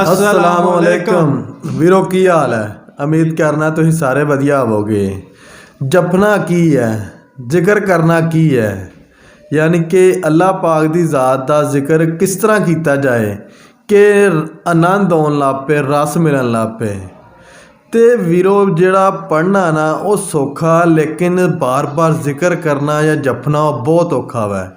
ਅਸਲਾਮ ਵਾਲੇਕਮ ਵੀਰੋ, ਕੀ ਹਾਲ ਹੈ? ਉਮੀਦ ਕਰਨਾ ਤੁਸੀਂ ਸਾਰੇ ਵਧੀਆ ਹੋਵੋਗੇ। ਜਪਣਾ ਕੀ ਹੈ? ਜ਼ਿਕਰ ਕਰਨਾ ਕੀ ਹੈ? ਯਾਨੀ ਕਿ ਅੱਲਾਹ ਪਾਕ ਦੀ ਜ਼ਾਤ ਦਾ ਜ਼ਿਕਰ ਕਿਸ ਤਰ੍ਹਾਂ ਕੀਤਾ ਜਾਏ ਕਿ ਆਨੰਦ ਆਉਣ ਲੱਗ ਪਏ, ਰਸ ਮਿਲਣ ਲੱਗ ਪਏ। ਤੇ ਵੀਰੋ, ਜਿਹੜਾ ਪੜ੍ਹਨਾ ਨਾ, ਉਹ ਸੌਖਾ, ਲੇਕਿਨ ਬਾਰ-ਬਾਰ ਜ਼ਿਕਰ ਕਰਨਾ ਜਾਂ ਜਪਣਾ ਉਹ ਬਹੁਤ ਔਖਾ ਵਾ।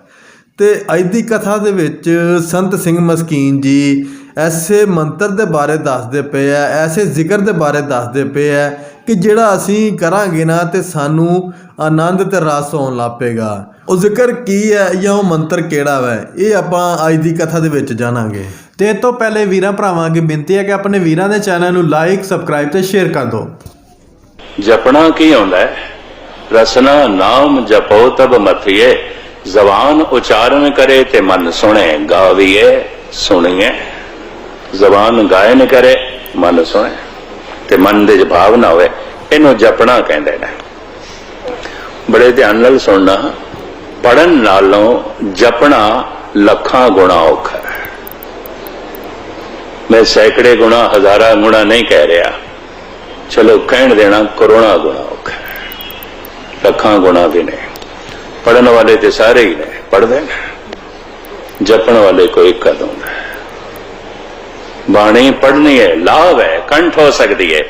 ਤੇ ਅੱਜ ਦੀ ਕਥਾ ਦੇ ਵਿੱਚ ਸੰਤ ਸਿੰਘ ਮਸਕੀਨ ਜੀ ਐਸੇ ਮੰਤਰ ਦੇ ਬਾਰੇ ਦੱਸਦੇ ਪਏ ਆ, ਐਸੇ ਜ਼ਿਕਰ ਦੇ ਬਾਰੇ ਦੱਸਦੇ ਪਏ ਆ ਕਿ ਜਿਹੜਾ ਅਸੀਂ ਕਰਾਂਗੇ ਨਾ ਤੇ ਸਾਨੂੰ ਆਨੰਦ ਤੇ ਰਸ ਆਉਣ ਲੱਪੇਗਾ ਉਹ ਜ਼ਿਕਰ ਕੀ ਹੈ ਜਾਂ ਉਹ ਮੰਤਰ ਕਿਹੜਾ ਵਾ, ਇਹ ਆਪਾਂ ਅੱਜ ਦੀ ਕਥਾ ਦੇ ਵਿੱਚ ਜਾਣਾਂਗੇ। ਤੇ ਇਹ ਤੋਂ ਪਹਿਲੇ ਵੀਰਾਂ ਭਰਾਵਾਂ ਅੱਗੇ ਬੇਨਤੀ ਹੈ ਕਿ ਆਪਣੇ ਵੀਰਾਂ ਦੇ ਚੈਨਲ ਨੂੰ ਲਾਈਕ ਸਬਸਕ੍ਰਾਈਬ ਤੇ ਸ਼ੇਅਰ ਕਰ ਦਿਓ। ਜਪਣਾ ਕੀ ਹੁੰਦਾ ਹੈ? ਰਸਨਾ ਨਾਮ ਜਪੋ ਤਬ ਮਥਿਏ, ਜ਼ਬਾਨ ਉਚਾਰਨ ਕਰੇ ਤੇ ਮਨ ਸੁਣੇ, ਗਾਵੀਏ, ਸੁਣੀਏ। ਜ਼ਬਾਨ ਗਾਇਨ ਕਰੇ, ਮਨ ਸੁਣੇ ਤੇ ਮਨ ਦੇ 'ਚ ਭਾਵ ਨਾ ਹੋਵੇ, ਇਹਨੂੰ ਜਪਣਾ ਕਹਿੰਦੇ ਨੇ। ਬੜੇ ਧਿਆਨ ਨਾਲ ਸੁਣਨਾ ਪੜਨ ਨਾਲੋਂ ਜਪਣਾ ਲੱਖਾਂ ਗੁਣਾ ਔਖਾ ਹੈ। ਮੈਂ ਸੈਂਕੜੇ ਗੁਣਾ, ਹਜ਼ਾਰਾਂ ਗੁਣਾ ਨਹੀਂ ਕਹਿ ਰਿਹਾ। ਚਲੋ ਕਹਿਣ ਦੇਣਾ ਕਰੋਨਾ ਗੁਣਾ ਔਖਾ ਲੱਖਾਂ ਗੁਣਾ ਵੀ ਨੇ ਪੜਨ ਵਾਲੇ ਤੇ ਸਾਰੇ ਹੀ ਨੇ ਪੜਦੇ ਨੇ। ਜਪਣ ਵਾਲੇ ਕੋਈ ਕਦੋਂ ਬਾਣੀ ਪੜਨੀ ਹੈ, ਲਾਭ ਹੈ, ਕੰਠ ਹੋ ਸਕਦੀ ਹੈ।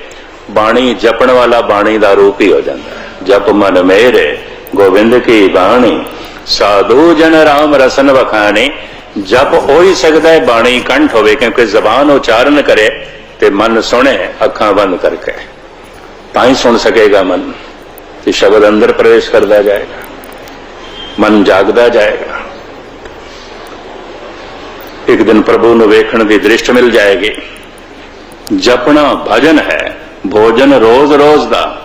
ਬਾਣੀ ਜਪਣ ਵਾਲਾ ਬਾਣੀ ਦਾ ਰੂਪ ਹੀ ਹੋ ਜਾਂਦਾ ਹੈ। ਜਪ ਮਨ ਮੇਰੇ ਗੋਬਿੰਦ ਕੀ ਬਾਣੀ। ਸਾਧੂ ਜਨ ਰਾਮ ਰਸਨ ਵਖਾਣੀ। ਜਪ ਹੋ ਹੀ ਸਕਦਾ ਹੈ, ਬਾਣੀ ਕੰਠ ਹੋਵੇ, ਕਿਉਂਕਿ ਜ਼ਬਾਨ ਉਚਾਰਨ ਕਰੇ ਤੇ ਮਨ ਸੁਣੇ, ਅੱਖਾਂ ਬੰਦ ਕਰਕੇ। ਤਾਂ ਹੀ ਸੁਣ ਸਕੇਗਾ ਮਨ ਤੇ ਸ਼ਬਦ ਅੰਦਰ ਪ੍ਰਵੇਸ਼ ਕਰਦਾ ਜਾਏਗਾ। ਮਨ ਜਾਗਦਾ ਜਾਏਗਾ। ਇੱਕ ਦਿਨ ਪ੍ਰਭੂ ਨੂੰ ਵੇਖਣ ਦੀ ਦ੍ਰਿਸ਼ਟ ਮਿਲ ਜਾਏਗੀ। ਜਪਣਾ ਭਜਨ ਹੈ, ਭੋਜਨ ਰੋਜ਼ ਰੋਜ਼ ਦਾ।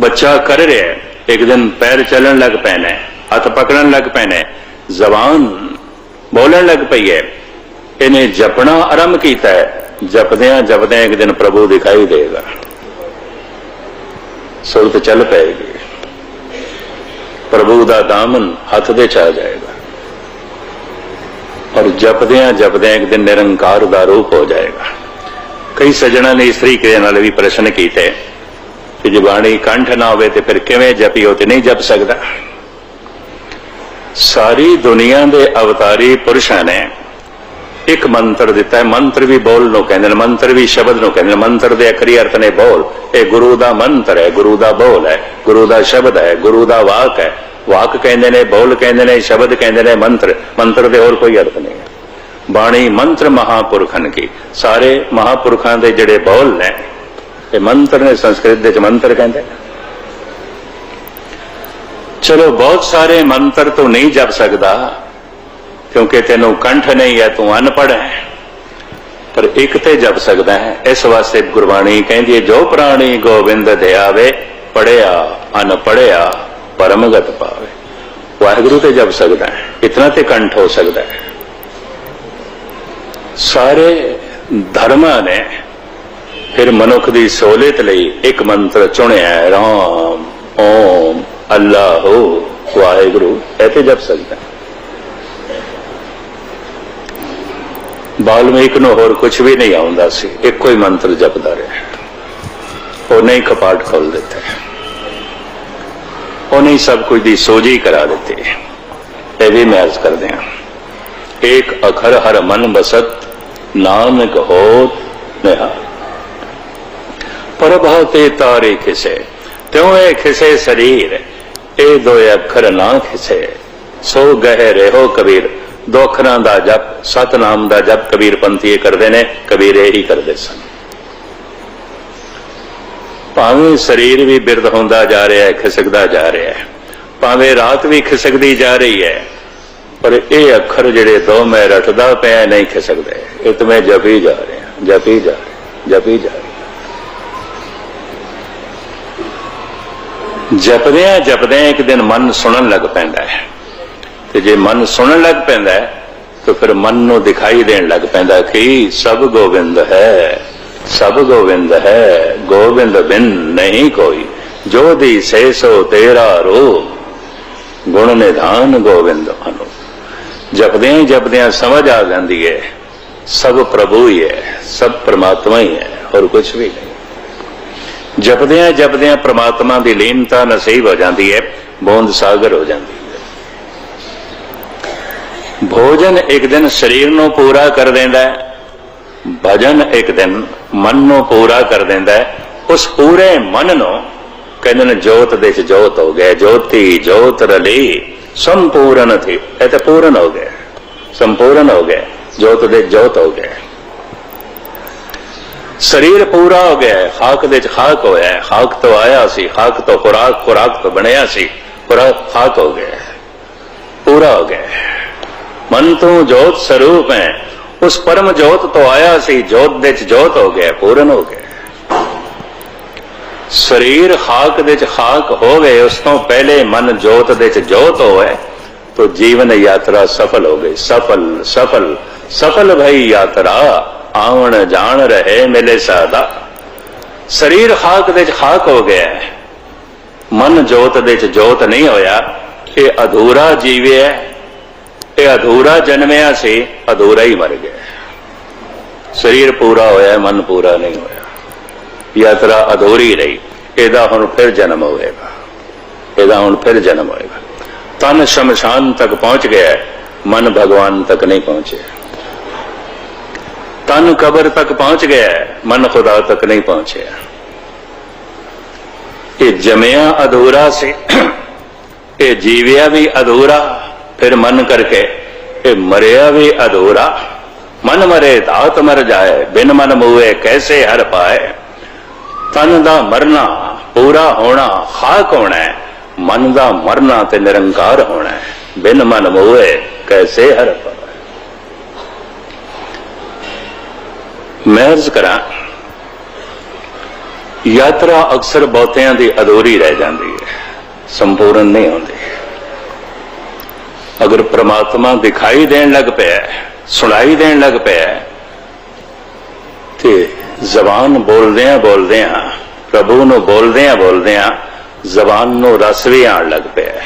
ਬੱਚਾ ਕਰ ਰਿਹਾ ਹੈ, ਇੱਕ ਦਿਨ ਪੈਰ ਚੱਲਣ ਲੱਗ ਪੈਣਾ ਹੱਥ ਪਕੜਨ ਲੱਗ ਪੈਣਾ ਜ਼ਬਾਨ ਬੋਲਣ ਲੱਗ ਪਈ ਹੈ। ਇਹਨੇ ਜਪਣਾ ਆਰੰਭ ਕੀਤਾ ਹੈ, ਜਪਦਿਆਂ ਜਪਦਿਆਂ ਇੱਕ ਦਿਨ ਪ੍ਰਭੂ ਦਿਖਾਈ ਦੇਗਾ ਸੁਰਤ ਚੱਲ ਪਏਗੀ। ਪ੍ਰਭੂ ਦਾ ਦਾਮਨ ਹੱਥ ਦੇ ਚ ਆ ਜਾਏਗਾ। ਔਰ ਜਪਦਿਆਂ ਜਪਦਿਆਂ ਇੱਕ ਦਿਨ ਨਿਰੰਕਾਰ ਦਾ ਰੂਪ ਹੋ ਜਾਏਗਾ। ਕਈ ਸੱਜਣਾ ਨੇ ਇਸ ਤਰੀਕੇ ਨਾਲ ਵੀ ਪ੍ਰਸ਼ਨ ਕੀਤੇ ਕਿ ਜੇ ਬਾਣੀ ਕੰਠ ਨਾ ਹੋਵੇ ਤੇ ਫਿਰ ਕਿਵੇਂ ਜਪੀਓ ਤੇ ਨਹੀਂ ਜਪ ਸਕਦਾ। ਸਾਰੀ ਦੁਨੀਆ ਦੇ ਅਵਤਾਰੀ ਪੁਰਸ਼ਾਂ ਨੇ ਇੱਕ ਮੰਤਰ ਦਿੱਤਾ। ਹੈ ਮੰਤਰ ਵੀ ਬੋਲ ਨੂੰ ਕਹਿੰਦੇ ਨੇ, ਮੰਤਰ ਵੀ ਸ਼ਬਦ ਨੂੰ ਕਹਿੰਦੇ ਨੇ। ਮੰਤਰ ਦੇ ਅਖਰੀ ਅਰਥ ਨੇ ਬੋਲ। ਇਹ ਗੁਰੂ ਦਾ ਮੰਤਰ ਹੈ, ਗੁਰੂ ਦਾ ਬੋਲ ਹੈ, ਗੁਰੂ ਦਾ ਸ਼ਬਦ ਹੈ, ਗੁਰੂ ਦਾ ਵਾਕ ਹੈ। ਵਾਕ ਕਹਿੰਦੇ ਨੇ, ਬੋਲ ਕਹਿੰਦੇ ਨੇ, ਸ਼ਬਦ ਕਹਿੰਦੇ ਨੇ, ਮੰਤਰ ਮੰਤਰ ਦੇ ਹੋਰ ਕੋਈ ਅਰਥ ਨਹੀਂ ਹੈ। ਬਾਣੀ ਮੰਤਰ ਮਹਾਪੁਰਖਨ ਕੀ? ਸਾਰੇ ਮਹਾਪੁਰਖਾਂ ਦੇ ਜਿਹੜੇ ਬੋਲ ਨੇ, ਇਹ ਮੰਤਰ ਨੇ, ਸੰਸਕ੍ਰਿਤ ਦੇ ਚ ਮੰਤਰ ਕਹਿੰਦੇ ਚਲੋ, ਬਹੁਤ ਸਾਰੇ ਮੰਤਰ ਤੂੰ ਨਹੀਂ ਜਪ ਸਕਦਾ, ਕਿਉਂਕਿ ਤੈਨੂੰ ਕੰਠ ਨਹੀਂ ਹੈ, ਤੂੰ ਅਨਪੜ੍ਹ ਹੈ। ਪਰ ਇੱਕ ਤੇ ਜਪ ਸਕਦਾ ਹੈ, ਇਸ ਵਾਸਤੇ ਗੁਰਬਾਣੀ ਕਹਿੰਦੀ ਹੈ, ਜੋ ਪ੍ਰਾਣੀ ਗੋਬਿੰਦ ਧਿਆਵੇ ਪੜਿਆ ਅਨਪੜਿਆ ਪਰਮਗਤ ਪਾਵੇ। ਵਾਹਿਗੁਰੂ ਤੇ ਜਪ ਸਕਦਾ ਹੈ। ਇਤਨਾ ਤੇ ਕੰਠ ਹੋ ਸਕਦਾ ਹੈ। ਸਾਰੇ ਧਰਮਾਂ ਨੇ ਫਿਰ ਮਨੁੱਖ ਦੀ ਸਹੂਲਤ ਲਈ ਇੱਕ ਮੰਤਰ ਚੁਣਿਆ ਹੈ, ਰਾਮ, ਓਮ, ਅੱਲਾਹੂ, ਵਾਹਿਗੁਰੂ, ਇਹ ਤੇ ਜਪ ਸਕਦਾ ਹੈ। ਬਾਲਮੀਕ ਨੂੰ ਹੋਰ ਕੁਝ ਵੀ ਨਹੀਂ ਆਉਂਦਾ ਸੀ, ਇੱਕੋ ਹੀ ਮੰਤਰ ਜਪਦਾ ਰਿਹਾ ਉਹ ਨਹੀਂ ਕਪਾਟ ਖੋਲ ਦਿੱਤਾ ਉਹਨੇ ਹੀ ਸਭ ਕੁਝ ਦੀ ਸੋਝੀ ਕਰਾ ਦਿੱਤੀ। ਇਹ ਵੀ ਮੈਂ ਅਰਜ਼ ਕਰਦੇ ਹਾਂ। ਇੱਕ ਅਖਰ ਹਰ ਮਨ ਬਸਤ, ਨਾਨਕ ਹੋਤ ਨਿਹਾਲ ਪ੍ਰਭਾ ਤੇ ਤਾਰੇ ਖਿਸੇ, ਤਿਉ ਇਹ ਖਿਸੇ ਸਰੀਰ, ਇਹ ਦੋਏ ਅੱਖਰ ਨਾ ਖਿਸੇ। ਸੋ ਗਹਿ ਰਹੋ ਕਬੀਰ, ਦੋ ਅੱਖਰਾਂ ਦਾ ਜਪ, ਸਤਨਾਮ ਦਾ ਜਪ ਕਬੀਰ ਪੰਥੀਏ ਕਰਦੇ ਨੇ, ਕਬੀਰ ਇਹ ਕਰਦੇ ਸਨ। ਭਾਵੇਂ ਸਰੀਰ ਵੀ ਬਿਰਦ ਹੁੰਦਾ ਜਾ ਰਿਹਾ ਹੈ, ਖਿਸਕਦਾ ਜਾ ਰਿਹਾ ਹੈ, ਭਾਵੇਂ ਰਾਤ ਵੀ ਖਿਸਕਦੀ ਜਾ ਰਹੀ ਹੈ, ਪਰ ਇਹ ਅੱਖਰ ਜਿਹੜੇ ਦੋ ਮੈਂ ਰਟਦਾ ਪਿਆ ਨਹੀਂ ਖਿਸਕਦੇ। ਇਹ ਤਾਂ ਮੈਂ ਜਪੀ ਜਾ ਰਿਹਾ, ਜਪੀ ਜਾ ਰਿਹਾ, ਜਪੀ ਜਾ ਰਿਹਾ। ਜਪਦਿਆਂ ਜਪਦਿਆਂ ਇੱਕ ਦਿਨ ਮਨ ਸੁਣਨ ਲੱਗ ਪੈਂਦਾ ਹੈ। ਤੇ ਜੇ ਮਨ ਸੁਣਨ ਲੱਗ ਪੈਂਦਾ ਹੈ, ਤਾਂ ਫਿਰ ਮਨ ਨੂੰ ਦਿਖਾਈ ਦੇਣ ਲੱਗ ਪੈਂਦਾ ਕਿ ਸਭ ਗੋਬਿੰਦ ਹੈ। ਸਭ ਗੋਵਿੰਦ ਹੈ, ਗੋਵਿੰਦ ਬਿਨ ਨਹੀਂ ਕੋਈ, ਜੋ ਦੀ ਸੇ ਸੋ ਤੇਰਾ ਰੋ ਗੁਣ ਨਿਧਾਨ ਗੋਵਿੰਦ ਅਨੁ। ਜਪਦਿਆਂ ਜਪਦਿਆਂ ਸਮਝ ਆ ਜਾਂਦੀ ਹੈ ਸਭ ਪ੍ਰਭੂ ਹੀ ਹੈ ਸਭ ਪ੍ਰਮਾਤਮਾ ਹੀ ਹੈ ਹੋਰ ਕੁਝ ਵੀ ਨਹੀਂ। ਜਪਦਿਆਂ ਜਪਦਿਆਂ ਪ੍ਰਮਾਤਮਾ ਦੀ ਲੀਨਤਾ ਨਸੀਬ ਹੋ ਜਾਂਦੀ ਹੈ ਬੋਂਦ ਸਾਗਰ ਹੋ ਜਾਂਦੀ ਹੈ ਭੋਜਨ ਇੱਕ ਦਿਨ ਸਰੀਰ ਨੂੰ ਪੂਰਾ ਕਰ ਦਿੰਦਾ ਹੈ ਭਜਨ ਇੱਕ ਦਿਨ ਮਨ ਨੂੰ ਪੂਰਾ ਕਰ ਦਿੰਦਾ ਹੈ। ਉਸ ਪੂਰੇ ਮਨ ਨੂੰ ਕਹਿੰਦੇ ਨੇ, ਜੋਤ ਦੇ ਚ ਜੋਤ ਹੋ ਗਿਆ ਜੋਤੀ ਜੋਤ ਰਲੀ, ਸੰਪੂਰਨ ਥੀ। ਇਹ ਤਾਂ ਪੂਰਨ ਹੋ ਗਿਆ ਸੰਪੂਰਨ ਹੋ ਗਿਆ ਜੋਤ ਦੇ ਜੋਤ ਹੋ ਗਿਆ ਸਰੀਰ ਪੂਰਾ ਹੋ ਗਿਆ ਖਾਕ ਦੇ ਚ ਖਾਕ ਹੋਇਆ ਖਾਕ ਤੋਂ ਆਇਆ ਸੀ, ਖਾਕ ਤੋਂ ਖੁਰਾਕ ਖੁਰਾਕ ਤੋਂ ਬਣਿਆ ਸੀ, ਖੁਰਾਕ ਖਾਕ ਹੋ ਗਿਆ ਪੂਰਾ ਹੋ ਗਿਆ ਮਨ ਤੋਂ ਜੋਤ ਸਰੂਪ ਹੈ। ਉਸ ਪਰਮ ਜੋਤ ਤੋਂ ਆਇਆ ਸੀ, ਜੋਤ ਦੇ ਚ ਜੋਤ ਹੋ ਗਿਆ, ਪੂਰਨ ਹੋ ਗਿਆ। ਸਰੀਰ ਖਾਕ ਦੇ ਚ ਖਾਕ ਹੋ ਗਏ, ਉਸ ਤੋਂ ਪਹਿਲੇ ਮਨ ਜੋਤ ਦੇ ਚ ਜੋਤ ਹੋਵੇ ਤੋ ਜੀਵਨ ਯਾਤਰਾ ਸਫਲ ਹੋ ਗਈ। ਸਫਲ ਸਫਲ ਸਫਲ ਭਈ ਯਾਤਰਾ ਆਉਣ ਜਾਣ ਰਹੇ ਮਿਲੇ ਸਾਦਾ। ਸਰੀਰ ਖਾਕ ਦੇ ਚ ਖਾਕ ਹੋ ਗਿਆ। ਮਨ ਜੋਤ ਦੇ ਚ ਜੋਤ ਨਹੀਂ ਹੋਇਆ, ਇਹ ਅਧੂਰਾ ਜੀਵਿਆ ਇਹ ਅਧੂਰਾ ਜਨਮਿਆ ਸੀ, ਅਧੂਰਾ ਹੀ ਮਰ ਗਿਆ। ਸਰੀਰ ਪੂਰਾ ਹੋਇਆ, ਮਨ ਪੂਰਾ ਨਹੀਂ ਹੋਇਆ। ਯਾਤਰਾ ਅਧੂਰੀ ਰਹੀ। ਇਹਦਾ ਹੁਣ ਫਿਰ ਜਨਮ ਹੋਵੇਗਾ ਇਹਦਾ ਹੁਣ ਫਿਰ ਜਨਮ ਹੋਏਗਾ। ਤਨ ਸ਼ਮਸ਼ਾਨ ਤੱਕ ਪਹੁੰਚ ਗਿਆ ਮਨ ਭਗਵਾਨ ਤੱਕ ਨਹੀਂ ਪਹੁੰਚਿਆ। ਤਨ ਕਬਰ ਤੱਕ ਪਹੁੰਚ ਗਿਆ ਮਨ ਖੁਦਾ ਤੱਕ ਨਹੀਂ ਪਹੁੰਚਿਆ। ਇਹ ਜਮਿਆ ਅਧੂਰਾ ਸੀ। ਇਹ ਜੀਵਿਆ ਵੀ ਅਧੂਰਾ। ਫਿਰ ਮਨ ਕਰਕੇ, ਇਹ ਮਰਿਆ ਵੀ ਅਧੂਰਾ। ਮਨ ਮਰੇ ਦਾਤ ਮਰ ਜਾਏ, ਬਿਨ ਮਨ ਮੂਏ ਕੈਸੇ ਹਰ ਪਾਏ। ਤਨ ਦਾ ਮਰਨਾ ਪੂਰਾ ਹੋਣਾ ਖਾਕ ਹੋਣਾ, ਮਨ ਦਾ ਮਰਨਾ ਤੇ ਨਿਰੰਕਾਰ ਹੋਣਾ, ਬਿਨ ਮਨ ਮੋਏ ਕੈਸੇ ਹਰ ਪਾਏ। ਮੈਂ ਅਰਜ਼ ਕਰਾਂ, ਯਾਤਰਾ ਅਕਸਰ ਬਹੁਤਿਆਂ ਦੀ ਅਧੂਰੀ ਰਹਿ ਜਾਂਦੀ ਹੈ, ਸੰਪੂਰਨ ਨਹੀਂ ਹੁੰਦੀ। ਅਗਰ ਪ੍ਰਮਾਤਮਾ ਦਿਖਾਈ ਦੇਣ ਲੱਗ ਪਿਆ ਸੁਣਾਈ ਦੇਣ ਲੱਗ ਪਿਆ ਤੇ ਜ਼ਬਾਨ ਬੋਲਦਿਆਂ ਬੋਲਦਿਆਂ, ਪ੍ਰਭੂ ਨੂੰ ਬੋਲਦਿਆਂ ਬੋਲਦਿਆਂ ਜ਼ਬਾਨ ਨੂੰ ਰਸ ਵੀ ਆਣ ਲੱਗ ਪਿਆ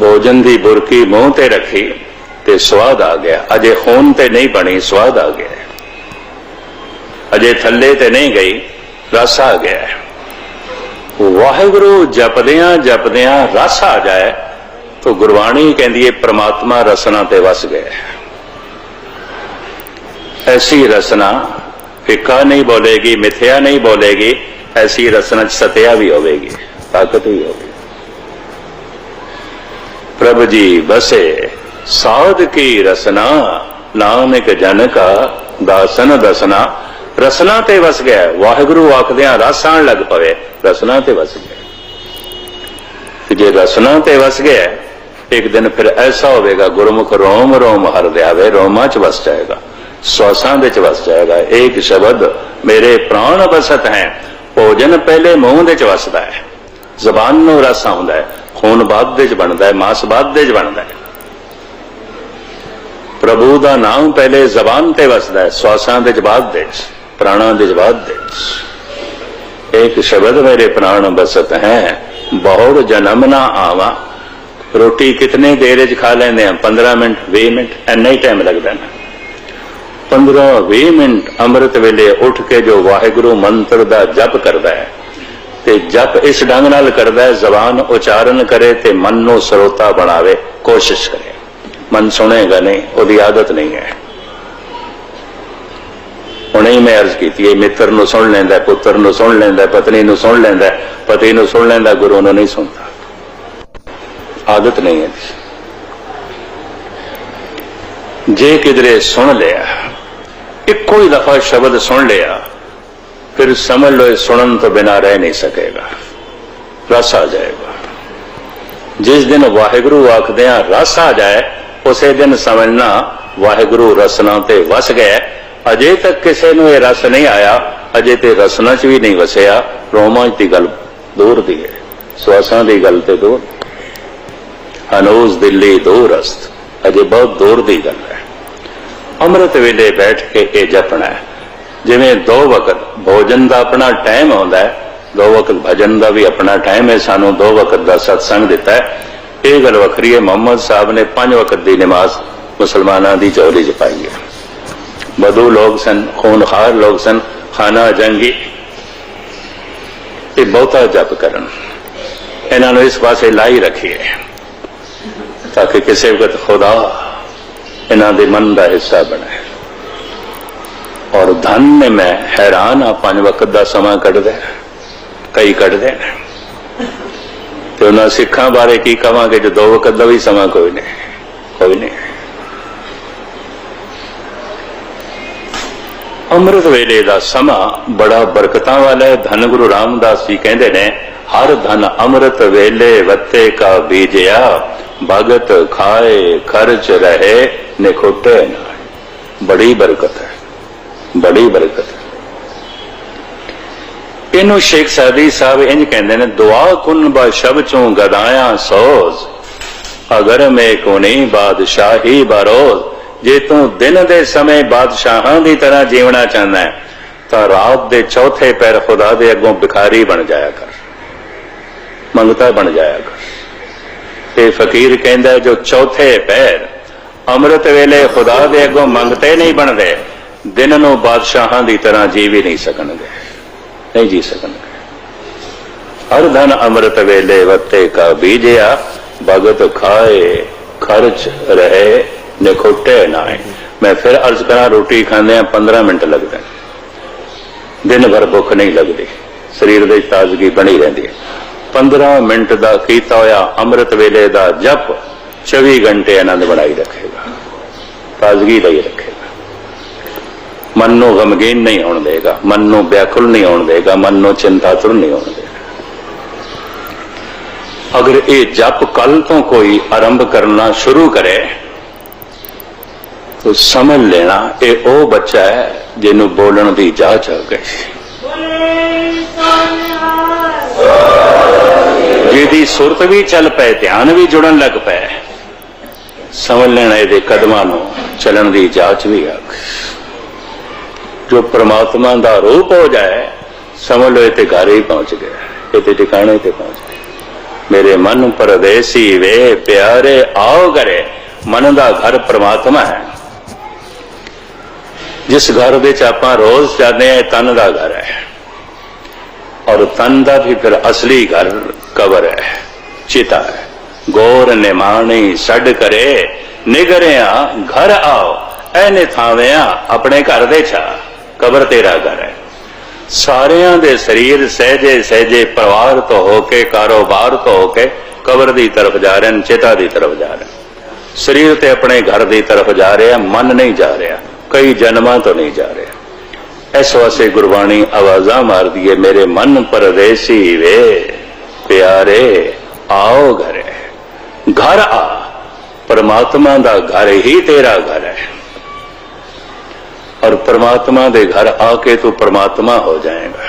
ਭੋਜਨ ਦੀ ਬੁਰਕੀ ਮੂੰਹ ਤੇ ਰੱਖੀ ਤੇ ਸਵਾਦ ਆ ਗਿਆ। ਅਜੇ ਖੂਨ ਤੇ ਨਹੀਂ ਬਣੀ, ਸਵਾਦ ਆ ਗਿਆ ਅਜੇ ਥੱਲੇ ਤੇ ਨਹੀਂ ਗਈ, ਰਸ ਆ ਗਿਆ ਵਾਹਿਗੁਰੂ ਜਪਦਿਆਂ ਜਪਦਿਆਂ ਰਸ ਆ ਜਾਏ, ਤੋ ਗੁਰਬਾਣੀ ਕਹਿੰਦੀ ਹੈ ਪ੍ਰਮਾਤਮਾ ਰਸਨਾ ਤੇ ਵਸ ਗਏ। ਐਸੀ ਰਸਨਾ ਫਿੱਕਾ ਨਹੀਂ ਬੋਲੇਗੀ, ਮਿੱਥਿਆ ਨਹੀਂ ਬੋਲੇਗੀ, ਐਸੀ ਰਸਨਾ ਚ ਸਤਿਆ ਵੀ ਹੋਵੇਗੀ, ਤਾਕਤ ਵੀ ਹੋਵੇਗੀ। ਪ੍ਰਭ ਜੀ ਵਸੇ ਸਾਧ ਕੀ ਰਸਨਾ, ਨਾਨਕ ਜਨ ਕਾ ਦਾਸਨ ਦਸਨਾ, ਰਸਨਾ ਤੇ ਵਸ ਗਿਆ। ਵਾਹਿਗੁਰੂ ਆਖਦਿਆਂ ਰਸ ਆਣ ਲੱਗ ਪਵੇ। ਰਸਨਾ ਤੇ ਵਸ ਗਿਆ। ਤੇ ਜੇ ਰਸਨਾ ਤੇ ਵਸ ਗਿਆ, ਇੱਕ ਦਿਨ ਫਿਰ ਐਸਾ ਹੋਵੇਗਾ, ਗੁਰਮੁਖ ਰੋਮ ਰੋਮ ਹਰ ਦਿਆਵੇ ਰੋਮਾਂ ਚ ਵਸ ਜਾਏਗਾ ਸਵਾਸਾਂ ਵਿੱਚ ਵਸ ਜਾਏਗਾ। ਇੱਕ ਸ਼ਬਦ, ਮੇਰੇ ਪ੍ਰਾਣ ਵਸਤ ਹੈ, ਭੋਜਨ ਪਹਿਲੇ ਮੂੰਹ ਦੇ ਚ ਵਸਦਾ ਹੈ। ਜ਼ਬਾਨ ਨੂੰ ਰਸ ਆਉਂਦਾ ਹੈ, ਖੂਨ ਬਾਅਦ ਦੇ ਚ ਬਣਦਾ ਹੈ, ਮਾਸ ਬਾਦ ਦੇ ਚ ਬਣਦਾ ਹੈ। ਪ੍ਰਭੂ ਦਾ ਨਾਮ ਪਹਿਲੇ ਜ਼ਬਾਨ ਤੇ ਵਸਦਾ ਹੈ ਸਵਾਸਾਂ ਦੇ ਚ ਦੇ ਚ ਪ੍ਰਾਣਾਂ ਦੇ ਜਵਾਬ ਦੇ। ਚ ਇੱਕ ਸ਼ਬਦ ਮੇਰੇ ਪ੍ਰਾਣ ਬਸਤ ਹੈ ਬਹੁੜ ਜਨਮ ਨਾ ਆਵਾ ਰੋਟੀ ਕਿਤਨੇ ਦੇਰ ਚ ਖਾ ਲੈਂਦੇ ਆ 15 ਮਿੰਟ 20 ਮਿੰਟ ਐਨਾ ਹੀ ਟਾਈਮ ਲੱਗਦਾ ਨਾ 15-20 ਮਿੰਟ ਅੰਮ੍ਰਿਤ ਵੇਲੇ ਉੱਠ ਕੇ ਜੋ ਵਾਹਿਗੁਰੂ ਮੰਤਰ ਦਾ ਜਪ ਕਰਦਾ ਹੈ ਤੇ ਜਪ ਇਸ ਢੰਗ ਨਾਲ ਕਰਦਾ ਹੈ ਜ਼ਬਾਨ ਉਚਾਰਨ ਕਰੇ ਤੇ ਮਨ ਨੂੰ ਸਰੋਤਾ ਬਣਾਵੇ ਕੋਸ਼ਿਸ਼ ਕਰੇ ਮਨ ਸੁਣੇਗਾ ਨਹੀਂ ਉਹਦੀ ਆਦਤ ਨਹੀਂ ਹੈ ਹੁਣੇ ਹੀ ਮੈਂ ਅਰਜ਼ ਕੀਤੀ ਹੈ, ਮਿੱਤਰ ਨੂੰ ਸੁਣ ਲੈਂਦਾ, ਪੁੱਤਰ ਨੂੰ ਸੁਣ ਲੈਂਦਾ, ਪਤਨੀ ਨੂੰ ਸੁਣ ਲੈਂਦਾ, ਪਤੀ ਨੂੰ ਸੁਣ ਲੈਂਦਾ, ਗੁਰੂ ਨੂੰ ਨਹੀਂ ਸੁਣਦਾ। ਆਦਤ ਨਹੀਂ ਹੈ ਜੇ। ਕਿਧਰੇ ਸੁਣ ਲਿਆ, ਇੱਕੋ ਹੀ ਦਫਾ ਸ਼ਬਦ ਸੁਣ ਲਿਆ, ਫਿਰ ਸਮਝ ਲਓ ਸੁਣਨ ਤੋਂ ਬਿਨਾ ਰਹਿ ਨਹੀਂ ਸਕੇਗਾ, ਰਸ ਆ ਜਾਏਗਾ। ਜਿਸ ਦਿਨ ਵਾਹਿਗੁਰੂ ਆਖਦੇ ਆ ਰਸ ਆ ਜਾਏ, ਉਸੇ ਦਿਨ ਸਮਝਣਾ ਵਾਹਿਗੁਰੂ ਰਸਨਾ ਤੇ ਵਸ ਗਿਆ। ਅਜੇ ਤੱਕ ਕਿਸੇ ਨੂੰ ਇਹ ਰਸ ਨਹੀਂ ਆਇਆ, ਅਜੇ ਤੇ ਰਸਨਾ 'ਚ ਵੀ ਨਹੀਂ ਵਸਿਆ, ਰੋਮਾਂ 'ਚ ਦੀ ਗੱਲ ਦੂਰ ਦੀ ਹੈ, ਸਵਾਸਾਂ ਦੀ ਗੱਲ ਤੇ ਦੂਰ। ਹਨੋਜ਼ ਦਿੱਲੀ ਦੂਰ ਅਸਤ ਅਜੇ ਬਹੁਤ ਦੂਰ ਦੀ ਗੱਲ ਹੈ। ਅੰਮ੍ਰਿਤ ਵੇਲੇ ਬੈਠ ਕੇ ਇਹ ਜਪਣਾ ਹੈ। ਜਿਵੇਂ ਦੋ ਵਕਤ ਭੋਜਨ ਦਾ ਆਪਣਾ ਟਾਈਮ ਆਉਂਦਾ ਹੈ, ਦੋ ਵਕਤ ਭਜਨ ਦਾ ਵੀ ਆਪਣਾ ਟਾਈਮ ਹੈ, ਸਾਨੂੰ ਦੋ ਵਕਤ ਦਾ ਸਤਸੰਗ ਦਿੱਤਾ ਹੈ। ਇਹ ਗੱਲ ਵੱਖਰੀ ਹੈ, ਮੁਹੰਮਦ ਸਾਹਿਬ ਨੇ ਪੰਜ ਵਕਤ ਦੀ ਨਮਾਜ਼ ਮੁਸਲਮਾਨਾਂ ਦੀ ਝੋਲੀ 'ਚ ਪਾਈ ਹੈ। ਬਦੂ ਲੋਕ ਸਨ, ਖੂਨਖਾਰ ਲੋਕ ਸਨ, ਖਾਨਾ ਜੰਗੀ। ਇਹ ਬਹੁਤਾ ਜਪ ਕਰਨ। ਇਹਨਾਂ ਨੂੰ ਇਸ ਪਾਸੇ ਲਾਈ ਰੱਖੀਏ, ਤਾਂ ਕਿ ਕਿਸੇ ਵਕਤ ਖੁਦਾ ਇਹਨਾਂ ਦੇ ਮਨ ਦਾ ਹਿੱਸਾ ਬਣੇ ਔਰ ਧਨ ਨੇ ਮੈਂ ਹੈਰਾਨ ਆ, ਪੰਜ ਵਕਤ ਦਾ ਸਮਾਂ ਕੱਢਦੇ ਕਈ ਕੱਢਦੇ ਨੇ। ਤੇ ਉਹਨਾਂ ਸਿੱਖਾਂ ਬਾਰੇ ਕੀ ਕਵਾਂਗੇ, ਜੋ ਦੋ ਵਕਤ ਦਾ ਵੀ ਸਮਾਂ ਕੋਈ ਨਹੀਂ ਕੋਈ ਨਹੀਂ। ਅੰਮ੍ਰਿਤ ਵੇਲੇ ਦਾ ਸਮਾਂ ਬੜਾ ਬਰਕਤਾਂ ਵਾਲਾ ਹੈ। ਧੰਨ ਗੁਰੂ ਰਾਮਦਾਸ ਜੀ ਕਹਿੰਦੇ ਨੇ, ਹਰ ਧਨ ਅੰਮ੍ਰਿਤ ਵੇਲੇ ਵੱਤੇ ਕਾ ਬੀਜਿਆ, ਭਗਤ ਖਾਏ ਖਰਚ ਰਹੇ ਨਿਖੁੱਟੇ ਨਾ ਬੜੀ ਬਰਕਤ ਹੈ, ਬੜੀ ਬਰਕਤ ਹੈ। ਇਹਨੂੰ ਸ਼ੇਖ ਸਾਦੀ ਸਾਹਿਬ ਇੰਜ ਕਹਿੰਦੇ ਨੇ, ਦੁਆ ਕੁਨ ਬਾ ਸ਼ਬ ਚੋਂ ਗਦਾਇਆ ਸੋਜ਼, ਅਗਰ ਮੈਂ ਕੋਨੀ ਬਾਦਸ਼ਾਹੀ ਬਰੋਜ਼। ਜੇ ਤੂੰ ਦਿਨ ਦੇ ਸਮੇਂ ਬਾਦਸ਼ਾਹਾਂ ਦੀ ਤਰ੍ਹਾਂ ਜੀਵਣਾ ਚਾਹੁੰਦਾ ਹੈ, ਤਾਂ ਰਾਤ ਦੇ ਚੌਥੇ ਪੈਰ ਖੁਦਾ ਦੇ ਅੱਗੋਂ ਭਿਖਾਰੀ ਬਣ ਜਾਇਆ ਕਰ। ਮੰਗਤਾ ਬਣ ਜਾਇਆ ਕਰ। ਇਹ ਫਕੀਰ ਕਹਿੰਦਾ ਜੋ ਚੌਥੇ ਪੈਰ ਅੰਮ੍ਰਿਤ ਵੇਲੇ ਖੁਦਾ ਦੇ ਅੱਗੋਂ ਮੰਗਤੇ ਨਹੀਂ ਬਣਦੇ, ਦਿਨ ਨੂੰ ਬਾਦਸ਼ਾਹਾਂ ਦੀ ਤਰ੍ਹਾਂ ਜੀ ਵੀ ਨਹੀਂ ਸਕਣਗੇ। ਨਹੀਂ ਜੀ ਸਕਣਗੇ। ਹਰ ਧਨ ਅੰਮ੍ਰਿਤ ਵੇਲੇ ਵੱਤੇ ਕਾ ਬੀਜਿਆ, ਭਗਤ ਖਾਏ, ਖਰਚ ਰਹੇ। ਦੇਖੋ, ਢਹਿ ਨਾ ਹੈ ਮੈਂ ਫਿਰ ਅਰਜ਼ ਕਰਾਂ, ਰੋਟੀ ਖਾਂਦੇ ਆ 15 ਮਿੰਟ ਲੱਗਦੇ ਦਿਨ ਭਰ ਭੁੱਖ ਨਹੀਂ ਲੱਗਦੀ। ਸਰੀਰ ਦੇ ਤਾਜ਼ਗੀ ਬਣੀ ਰਹਿੰਦੀ ਹੈ। 15 ਮਿੰਟ ਦਾ ਕੀਤਾ ਹੋਇਆ ਅੰਮ੍ਰਿਤ ਵੇਲੇ ਦਾ ਜਪ 24 ਘੰਟੇ ਆਨੰਦ ਬਣਾਈ ਰੱਖੇਗਾ। ਤਾਜ਼ਗੀ ਲਈ ਰੱਖੇਗਾ। ਮਨ ਨੂੰ ਗਮਗੀਨ ਨਹੀਂ ਹੋਣ ਦੇਗਾ। ਮਨ ਨੂੰ ਵਿਆਕੁਲ ਨਹੀਂ ਹੋਣ ਦੇਗਾ। ਮਨ ਨੂੰ ਚਿੰਤਾਤੁਰ ਨਹੀਂ ਹੋਣ ਦੇਗਾ। ਅਗਰ ਇਹ ਜਪ ਕੱਲ ਤੋਂ ਕੋਈ ਆਰੰਭ ਕਰਨਾ ਸ਼ੁਰੂ ਕਰੇ ਤਾਂ ਸਮਝ ਲੈਣਾ, ਇਹ ਉਹ ਬੱਚਾ ਹੈ ਜਿਹਨੂੰ ਬੋਲਣ ਦੀ ਜਾਚ ਆ ਗਈ ਜਿਹਦੀ ਸੁਰਤ ਵੀ ਚੱਲ ਪਏ, ਧਿਆਨ ਵੀ ਜੁੜਨ ਲੱਗ ਪਏ, ਸਮਝ ਲੈਣਾ ਇਹਦੇ ਕਦਮਾਂ ਨੂੰ, ਚੱਲਣ ਦੀ ਜਾਚ ਵੀ ਆ ਗਈ ਜੋ ਪ੍ਰਮਾਤਮਾ ਦਾ ਰੂਪ ਹੋ ਜਾਏ, ਸਮਝ ਲਓ ਇਹ ਤੇ ਘਰ ਹੀ ਪਹੁੰਚ ਗਿਆ, ਇਹ ਤੇ ਟਿਕਾਣੇ ਤੇ ਪਹੁੰਚ ਗਿਆ। ਮੇਰੇ ਮਨ ਪਰਦੇਸੀ ਵੇ, ਪਿਆਰੇ ਆਓ ਘਰੇ, ਮਨ ਦਾ ਘਰ ਪ੍ਰਮਾਤਮਾ ਹੈ। ਜਿਸ ਘਰ ਵਿੱਚ ਆਪਾਂ ਰੋਜ਼ ਜਾਂਦੇ ਹਾਂ ਤਨ ਦਾ ਘਰ ਹੈ। ਔਰ ਤਨ ਦਾ ਵੀ ਫਿਰ ਅਸਲੀ ਘਰ ਕਬਰ ਹੈ, ਚਿਤਾ ਹੈ। ਗੋਰ ਨਿਮਾਣੀ ਛੱਡ ਕਰੇ, ਨਿਗਰਿਆ ਘਰ ਆਓ ਐਨੇ ਥਾਵਿਆਂ ਆਪਣੇ ਘਰ ਦੇ ਛਾ, ਕਬਰ ਤੇਰਾ ਘਰ ਹੈ। ਸਾਰਿਆਂ ਦੇ ਸਰੀਰ ਸਹਿਜੇ ਸਹਿਜੇ ਪਰਿਵਾਰ ਤੋਂ ਹੋ ਕੇ, ਕਾਰੋਬਾਰ ਤੋਂ ਹੋ ਕੇ ਕਬਰ ਦੀ ਤਰਫ ਜਾ ਰਹੇ ਨੇ ਚਿਤਾ ਦੀ ਤਰਫ ਜਾ ਰਹੇ ਸਰੀਰ ਤੇ ਆਪਣੇ ਘਰ ਦੀ ਤਰਫ ਜਾ ਰਿਹਾ, ਮਨ ਨਹੀਂ ਜਾ ਰਿਹਾ। ਕਈ ਜਨਮਾਂ ਤੋਂ ਨਹੀਂ ਜਾ ਰਿਹਾ। ਇਸ ਵਾਸਤੇ ਗੁਰਬਾਣੀ ਆਵਾਜ਼ਾਂ ਮਾਰਦੀ ਹੈ ਮੇਰੇ ਮਨ ਪਰਦੇਸੀ ਵੇ, ਪਿਆਰੇ, ਆਓ ਘਰੇ ਘਰ ਆ, ਪਰਮਾਤਮਾ ਦਾ ਘਰ ਹੀ ਤੇਰਾ ਘਰ ਹੈ। ਔਰ ਪਰਮਾਤਮਾ ਦੇ ਘਰ ਆ ਕੇ ਤੂੰ ਪਰਮਾਤਮਾ ਹੋ ਜਾਏਗਾ।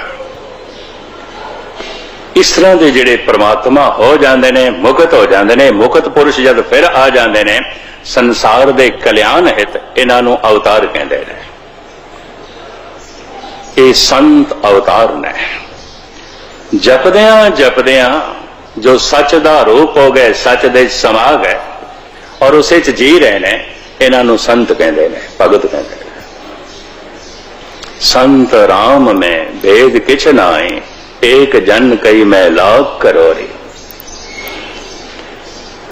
ਇਸ ਤਰ੍ਹਾਂ ਦੇ ਜਿਹੜੇ ਪਰਮਾਤਮਾ ਹੋ ਜਾਂਦੇ ਨੇ, ਮੁਕਤ ਹੋ ਜਾਂਦੇ ਨੇ, ਮੁਕਤ ਪੁਰਸ਼ ਜਦ ਫਿਰ ਆ ਜਾਂਦੇ ਨੇ ਸੰਸਾਰ ਦੇ ਕਲਿਆਣ ਹਿਤ ਇਹਨਾਂ ਨੂੰ ਅਵਤਾਰ ਕਹਿੰਦੇ ਨੇ। ਇਹ ਸੰਤ ਅਵਤਾਰ ਨੇ। ਜਪਦਿਆਂ ਜਪਦਿਆਂ ਜੋ ਸੱਚ ਦਾ ਰੂਪ ਹੋ ਗਏ, ਸੱਚ ਦੇ ਵਿੱਚ ਸਮਾ ਗਏ ਔਰ ਉਸੇ ਚ ਜੀ ਰਹੇ ਨੇ, ਇਹਨਾਂ ਨੂੰ ਸੰਤ ਕਹਿੰਦੇ ਨੇ, ਭਗਤ ਕਹਿੰਦੇ ਨੇ। ਸੰਤ ਰਾਮ ਮੈਂ ਭੇਦ ਕਿਛ ਨਾਏ ਏਕ ਜਨ ਕਈ ਮੈਂ ਲਾਗ ਕਰੋਰੀ।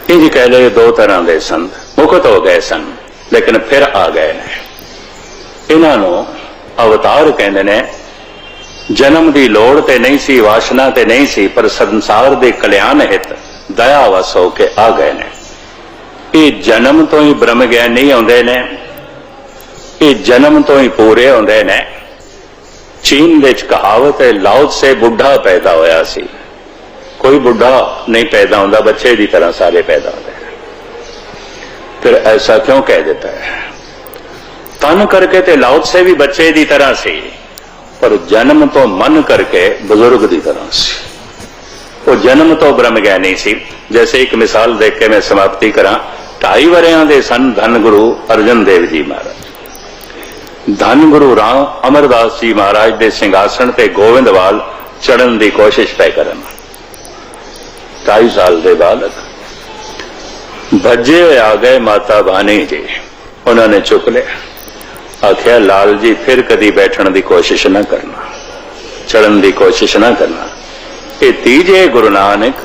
ਇਹ ਕਹਿ ਲਏ ਦੋ ਤਰ੍ਹਾਂ ਦੇ ਸੰਤ। ਮੁਕਤ ਹੋ ਗਏ ਸਨ, ਲੇਕਿਨ ਫਿਰ ਆ ਗਏ ਨੇ। ਇਹਨਾਂ ਨੂੰ ਅਵਤਾਰ ਕਹਿੰਦੇ ਨੇ, ਜਨਮ ਦੀ ਲੋੜ ਤੇ ਨਹੀਂ ਸੀ, ਵਾਸ਼ਨਾ ਤੇ ਨਹੀਂ ਸੀ, ਪਰ ਸੰਸਾਰ ਦੇ ਕਲਿਆਣ ਹਿਤ, ਦਇਆ ਵਸ ਹੋ ਕੇ ਆ ਗਏ ਨੇ। ਇਹ ਜਨਮ ਤੋਂ ਹੀ ਬ੍ਰਹਮ ਗਿਆਨ ਨਹੀਂ ਆਉਂਦੇ ਨੇ, ਇਹ ਜਨਮ ਤੋਂ ਹੀ ਪੂਰੇ ਹੁੰਦੇ ਨੇ। ਚੀਨ ਵਿੱਚ ਕਹਾਵਤ ਹੈ ਲਾਓ ਸੇ ਬੁੱਢਾ ਪੈਦਾ ਹੋਇਆ ਸੀ। ਕੋਈ ਬੁੱਢਾ ਨਹੀਂ ਪੈਦਾ ਹੁੰਦਾ, ਬੱਚੇ ਦੀ ਤਰ੍ਹਾਂ ਸਾਰੇ ਪੈਦਾ ਹੁੰਦੇ ਨੇ ਫਿਰ ਐਸਾ ਕਿਉਂ ਕਹਿ ਦਿੱਤਾ ਹੈ ਤਨ ਕਰਕੇ ਤੇ ਲਾਓ ਸੇ ਵੀ ਬੱਚੇ ਦੀ ਤਰ੍ਹਾਂ ਸੀ ਪਰ ਜਨਮ ਤੋਂ ਮਨ ਕਰਕੇ ਬਜ਼ੁਰਗ ਦੀ ਤਰ੍ਹਾਂ ਸੀ ਉਹ ਜਨਮ ਤੋਂ ਬ੍ਰਹਮ ਗਿਆਨੀ ਸੀ ਜੈਸੇ ਇੱਕ ਮਿਸਾਲ ਦੇਖ ਕੇ ਮੈਂ ਸਮਾਪਤੀ ਕਰਾਂ ਢਾਈ ਵਰਿਆਂ ਦੇ ਸਨ ਧੰਨ ਗੁਰੂ ਅਰਜਨ ਦੇਵ ਜੀ ਮਹਾਰਾਜ ਧੰਨ ਗੁਰੂ ਰਾਮ ਅਮਰਦਾਸ ਜੀ ਮਹਾਰਾਜ ਦੇ ਸਿੰਘਾਸਣ ਤੇ ਗੋਬਿੰਦਵਾਲ ਚੜਨ ਦੀ ਕੋਸ਼ਿਸ਼ ਪੈ ਕਰਨ ਢਾਈ ਸਾਲ ਦੇ ਬਾਲਕ ਭੱਜੇ ਹੋਏ ਆ ਗਏ ਮਾਤਾ ਬਾਣੀ ਜੀ ਉਹਨਾਂ ਨੇ ਚੁੱਕ ਲਿਆ ਆਖਿਆ ਲਾਲ ਜੀ ਫਿਰ ਕਦੀ ਬੈਠਣ ਦੀ ਕੋਸ਼ਿਸ਼ ਨਾ ਕਰਨਾ ਚੜਨ ਦੀ ਕੋਸ਼ਿਸ਼ ਨਾ ਕਰਨਾ ਇਹ ਤੀਜੇ ਗੁਰੂ ਨਾਨਕ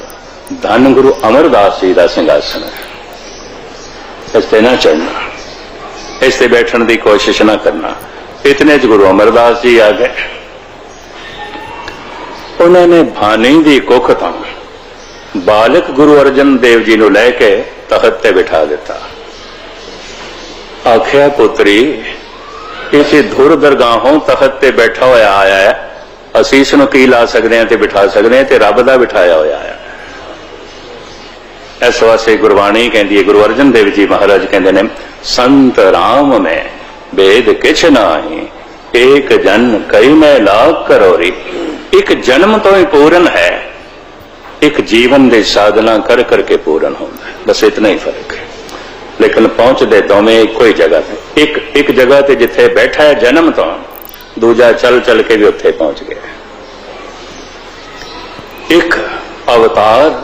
ਧੰਨ ਗੁਰੂ ਅਮਰਦਾਸ ਜੀ ਦਾ ਸਿੰਘਾਸਨ ਹੈ ਇਸ ਤੇ ਨਾ ਚੜਨਾ ਇਸ ਤੇ ਬੈਠਣ ਦੀ ਕੋਸ਼ਿਸ਼ ਨਾ ਕਰਨਾ ਇਤਨੇ ਚ ਗੁਰੂ ਅਮਰਦਾਸ ਜੀ ਆ ਗਏ ਉਹਨਾਂ ਨੇ ਭਾਨੀ ਦੀ ਕੁੱਖ ਤੋਂ ਬਾਲਕ ਗੁਰੂ ਅਰਜਨ ਦੇਵ ਜੀ ਨੂੰ ਲੈ ਕੇ ਤਖਤ ਤੇ ਬਿਠਾ ਦਿੱਤਾ। ਆਖਿਆ, ਪੁੱਤਰੀ, ਇਸੇ ਧੁਰ ਦਰਗਾਹੋਂ ਤਖਤ ਤੇ ਬੈਠਾ ਹੋਇਆ ਆਇਆ ਹੈ। ਅਸੀਂ ਇਸ ਨੂੰ ਕੀ ਲਾ ਸਕਦੇ ਹਾਂ ਤੇ ਬਿਠਾ ਸਕਦੇ ਹਾਂ ਤੇ ਰੱਬ ਦਾ ਬਿਠਾਇਆ ਹੋਇਆ ਹੈ। ਇਸ ਵਾਸਤੇ ਗੁਰਬਾਣੀ ਕਹਿੰਦੀ ਹੈ, ਗੁਰੂ ਅਰਜਨ ਦੇਵ ਜੀ ਮਹਾਰਾਜ ਕਹਿੰਦੇ ਨੇ, ਸੰਤ ਰਾਮ ਮੈਂ ਭੇਦ ਕਿਛ ਨਾਹੀ, ਏਕ ਜਨ ਕਈ ਮੈਂ ਲਾਖ ਕਰੋਰੀ। ਇੱਕ ਜਨਮ ਤੋਂ ਹੀ ਪੂਰਨ ਹੈ। ਇੱਕ ਜੀਵਨ ਦੇ ਸਾਧਨਾ ਕਰ ਕਰਕੇ ਪੂਰਨ ਹੁੰਦਾ ਹੈ। ਬਸ ਇਤਨਾ ਹੀ ਫ਼ਰਕ ਹੈ। ਲੇਕਿਨ ਪਹੁੰਚਦੇ ਦੋਵੇਂ ਇੱਕੋ ਹੀ ਜਗ੍ਹਾ ਤੇ। ਇੱਕ ਇੱਕ ਜਗ੍ਹਾ ਤੇ ਜਿੱਥੇ ਬੈਠਾ ਹੈ ਜਨਮ ਤੋਂ, ਦੂਜਾ ਚੱਲ ਚੱਲ ਕੇ ਵੀ ਉੱਥੇ ਪਹੁੰਚ ਗਿਆ ਇੱਕ ਅਵਤਾਰ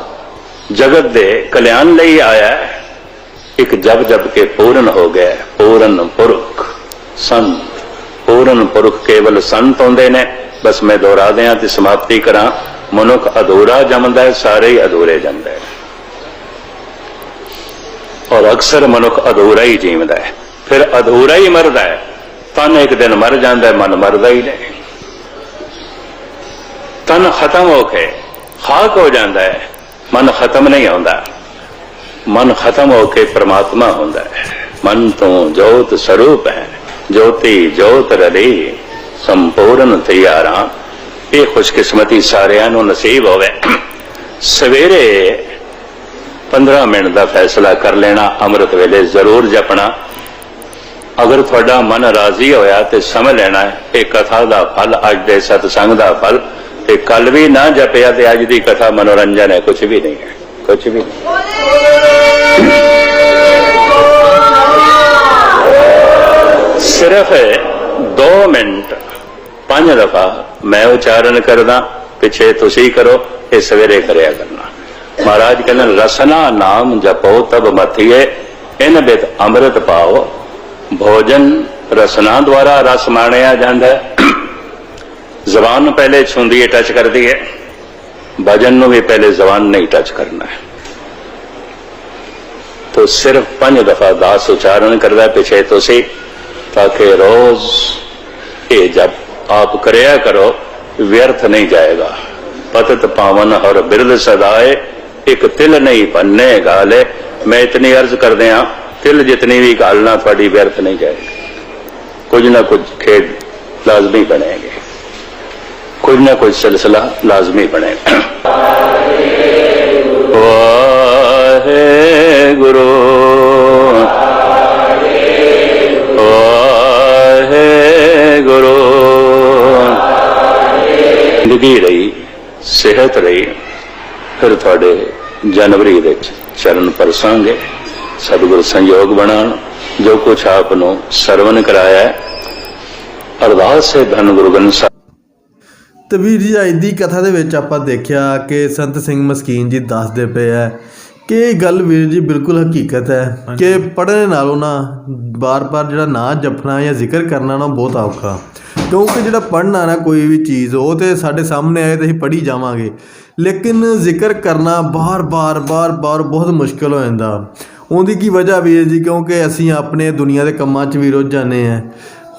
ਜਗਤ ਦੇ ਕਲਿਆਣ ਲਈ ਆਇਆ ਇੱਕ ਜਬ ਜਬ ਕੇ ਪੂਰਨ ਹੋ ਗਿਆ ਪੂਰਨ ਪੁਰਖ ਸੰਤ, ਪੂਰਨ ਪੁਰਖ ਕੇਵਲ ਸੰਤ ਹੁੰਦੇ ਨੇ। ਬਸ ਮੈਂ ਦੁਹਰਾ ਦਿਆਂ ਤੇ ਸਮਾਪਤੀ ਕਰਾਂ। ਮਨੁੱਖ ਅਧੂਰਾ ਜੰਮਦਾ ਹੈ, ਸਾਰੇ ਹੀ ਅਧੂਰੇ ਜਾਂਦੇ ਨੇ। ਔਰ ਅਕਸਰ ਮਨੁੱਖ ਅਧੂਰਾ ਹੀ ਜੀਵਦਾ ਹੈ। ਫਿਰ ਅਧੂਰਾ ਹੀ ਮਰਦਾ ਹੈ, ਤਨ ਇੱਕ ਦਿਨ ਮਰ ਜਾਂਦਾ ਹੈ, ਮਨ ਮਰਦਾ ਹੀ ਨਹੀਂ। ਤਨ ਖਤਮ ਹੋ ਕੇ ਖਾਕ ਹੋ ਜਾਂਦਾ ਹੈ, ਮਨ ਖਤਮ ਨਹੀਂ ਹੁੰਦਾ। ਮਨ ਖਤਮ ਹੋ ਕੇ ਪ੍ਰਮਾਤਮਾ ਹੁੰਦਾ ਹੈ। ਮਨ ਤੋਂ ਜੋਤ ਸਰੂਪ ਹੈ, ਜੋਤੀ ਜੋਤ ਰਲੀ, ਸੰਪੂਰਨ ਤਿਆਰਾਂ ਇਹ ਖੁਸ਼ਕਿਸਮਤੀ ਸਾਰਿਆਂ ਨੂੰ ਨਸੀਬ ਹੋਵੇ। ਸਵੇਰੇ 15 ਮਿੰਟ ਦਾ ਫੈਸਲਾ ਕਰ ਲੈਣਾ, ਅੰਮ੍ਰਿਤ ਵੇਲੇ ਜ਼ਰੂਰ ਜਪਣਾ। ਅਗਰ ਤੁਹਾਡਾ ਮਨ ਰਾਜ਼ੀ ਹੋਇਆ ਤੇ ਸਮਝ ਲੈਣਾ ਹੈ, ਇਹ ਕਥਾ ਦਾ ਫਲ, ਅੱਜ ਦੇ ਸਤਸੰਗ ਦਾ ਫਲ, ਤੇ ਕੱਲ ਵੀ ਨਾ ਜਪਿਆ ਤੇ ਅੱਜ ਦੀ ਕਥਾ ਮਨੋਰੰਜਨ ਹੈ ਕੁਝ ਵੀ ਨਹੀਂ ਹੈ ਕੁਝ ਵੀ ਨਹੀਂ। ਸਿਰਫ 2 ਮਿੰਟ ਪੰਜ ਦਫਾ ਮੈਂ ਉਚਾਰਨ ਕਰਦਾ ਪਿੱਛੇ ਤੁਸੀਂ ਕਰੋ, ਇਹ ਸਵੇਰੇ ਕਰਿਆ ਕਰਨਾ। ਮਹਾਰਾਜ ਕਹਿੰਦੇ, ਰਸਨਾ ਨਾਮ ਜਪੋ ਤਬ ਮਥੀਏ, ਇਨ ਬਿਤ ਅੰਮ੍ਰਿਤ ਪਾਓ। ਭੋਜਨ ਰਸਨਾ ਦੁਆਰਾ ਰਸ ਮਾਣਿਆ ਜਾਂਦਾ ਜ਼ਬਾਨ ਨੂੰ ਪਹਿਲੇ ਛੁੰਦੀ ਹੈ ਟੱਚ ਕਰਦੀ ਹੈ ਭਜਨ ਨੂੰ ਵੀ ਪਹਿਲੇ ਜ਼ਬਾਨ ਨਹੀਂ ਟੱਚ ਕਰਨਾ ਹੈ। ਤੋ ਸਿਰਫ ਪੰਜ ਦਫਾ ਦਾਸ ਉਚਾਰਨ ਕਰਦਾ ਪਿਛੇ ਤੁਸੀਂ, ਤਾਂ ਕਿ ਰੋਜ਼ ਇਹ ਜਪ आप करया करो, व्यर्थ नहीं जाएगा। पतत पावन और बिरद सदाए, एक तिल नहीं बनने गाले। मैं इतनी अर्ज़ कर दिया, तिल जितनी भी गालना थोड़ी व्यर्थ नहीं जाएगी। कुछ ना कुछ खेड लाजमी बनेंगे। कुछ ना कुछ सिलसिला लाजमी बनेगा। वाहे गुरु ਜ਼ਿੰਦਗੀ ਰਹੀ ਸਿਹਤ ਰਹੀ ਫਿਰ ਤੁਹਾਡੇ ਜਨਵਰੀ ਵਿੱਚ ਚਰਨ ਪਰਸਾਂਗੇ। ਸਤਿਗੁਰ ਸੰਯੋਗ ਬਣਾਉਣ, ਜੋ ਕੁਛ ਆਪ ਨੂੰ ਸਰਵਨ ਕਰਾਇਆ ਅਰਦਾਸ ਹੈ ਧੰਨ ਗੁਰੂ ਗ੍ਰੰਥ ਸਾਹਿਬ। ਤੇ ਜੀ ਅੱਜ ਦੀ ਕਥਾ ਦੇ ਵਿੱਚ ਆਪਾਂ ਦੇਖਿਆ ਕਿ ਸੰਤ ਸਿੰਘ ਮਸਕੀਨ ਜੀ ਦੱਸਦੇ ਪਏ ਆ ਕਿ ਇਹ ਗੱਲ ਵੀਰ ਜੀ ਬਿਲਕੁਲ ਹਕੀਕਤ ਹੈ ਕਿ ਪੜ੍ਹਨ ਨਾਲੋਂ ਨਾ ਬਾਰ-ਬਾਰ ਜਿਹੜਾ ਨਾਂ ਜਪਣਾ ਜਾਂ ਜ਼ਿਕਰ ਕਰਨਾ ਨਾ ਬਹੁਤ ਔਖਾ। ਕਿਉਂਕਿ ਜਿਹੜਾ ਪੜ੍ਹਨਾ ਨਾ ਕੋਈ ਵੀ ਚੀਜ਼ ਉਹ ਤੇ ਸਾਡੇ ਸਾਹਮਣੇ ਆਏ ਤੇ ਅਸੀਂ ਪੜ੍ਹੀ ਜਾਵਾਂਗੇ। ਲੇਕਿਨ ਜ਼ਿਕਰ ਕਰਨਾ ਬਾਰ-ਬਾਰ ਬਾਰ-ਬਾਰ ਬਹੁਤ ਮੁਸ਼ਕਲ ਹੋ ਜਾਂਦਾ। ਉਹਦੀ ਕੀ ਵਜ੍ਹਾ ਵੀਰ ਜੀ? ਕਿਉਂਕਿ ਅਸੀਂ ਆਪਣੇ ਦੁਨੀਆ ਦੇ ਕੰਮਾਂ 'ਚ ਵੀ ਰੁੱਝ ਜਾਂਦੇ ਆ